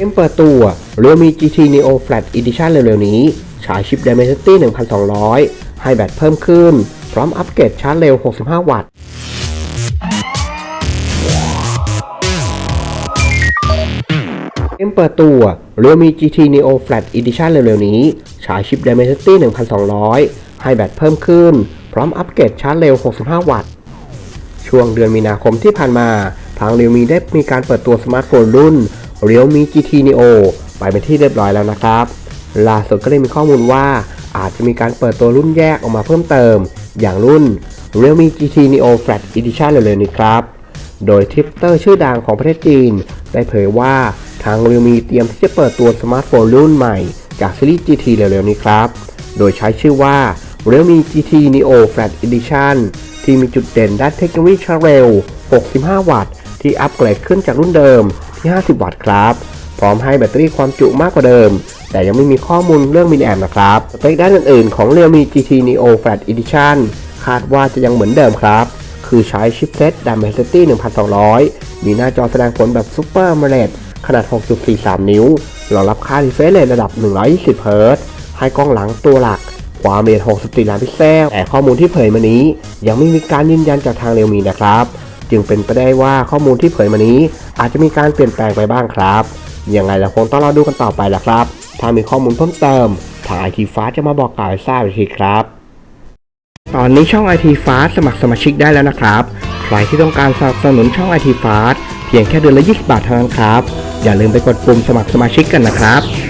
เกมเปิดตัว Realme GT Neo Flat Edition เร็วๆนี้ ฉายชิป Dimensity 1200 ให้แบตเพิ่มขึ้น พร้อมอัปเกรดชาร์จเร็ว 65 วัตต์ เกมเปิดตัว Realme GT Neo Flat Edition เร็วๆนี้ ฉายชิป Dimensity 1200 ให้แบตเพิ่มขึ้น พร้อมอัปเกรดชาร์จเร็ว 65 วัตต์ ช่วงเดือนมีนาคมที่ผ่านมา ทาง Realme ได้มีการเปิดตัวสมาร์ทโฟนรุ่น Realme GT Neo ไปเป็นที่เรียบร้อยแล้วนะครับ ล่าสุดก็ได้มีข้อมูลว่าอาจจะมีการเปิดตัวรุ่นแยกออกมาเพิ่มเติม อย่างรุ่น Realme GT Neo Flat Edition เร็วๆนี้ครับ โดยทริปเตอร์ชื่อดังของประเทศจีน ได้เผยว่าทาง Realme เตรียมที่จะเปิดตัวสมาร์ทโฟนรุ่นใหม่จากซีรีส์ GT เร็วๆนี้ครับ โดยใช้ชื่อว่า Realme GT Neo Flat Edition ที่มีจุดเด่นด้านเทคโนโลยีชาร์จเร็ว 65 วัตต์ ที่อัปเกรดขึ้นจากรุ่นเดิม ที่ 50 วัตต์ครับ พร้อมให้แบตเตอรี่ความจุมากกว่าเดิม แต่ยังไม่มีข้อมูลเรื่องมิลลิแอมนะครับสเปคด้านอื่นๆของ Realme GT Neo Flat Edition คาดว่าจะยังเหมือนเดิมครับ คือใช้ชิปเซ็ต Dimensity 1200 มีหน้าจอแสดงผลแบบ Super AMOLED ขนาด 6.43 นิ้วรองรับค่า refresh rate ระดับ 120 Hz ให้กล้องหลังตัวหลักความละเอียด64 ล้านพิกเซล แต่ข้อมูลที่เผยมานี้ ยังไม่มีการยืนยันจากทางเรียวมีนะครับ จึงเป็นไปได้ว่าข้อมูลที่เผยมานี้ อาจจะมีการเปลี่ยนแปลงไปบ้างครับ ยังไงเราคงต้องรอดูกันต่อไปแหละครับ ถ้ามีข้อมูลเพิ่มเติม ทางไอทีฟ้าจะมาบอกกล่าวให้ทราบอีกทีครับ ตอนนี้ช่อง IT Fast สมัครสมาชิกได้แล้วนะครับ ใครที่ต้องการสนับสนุนช่อง IT Fast เพียงแค่เดือนละ 20 บาทเท่านั้นครับ อย่าลืมไปกดปุ่มสมัครสมาชิกกันนะครับ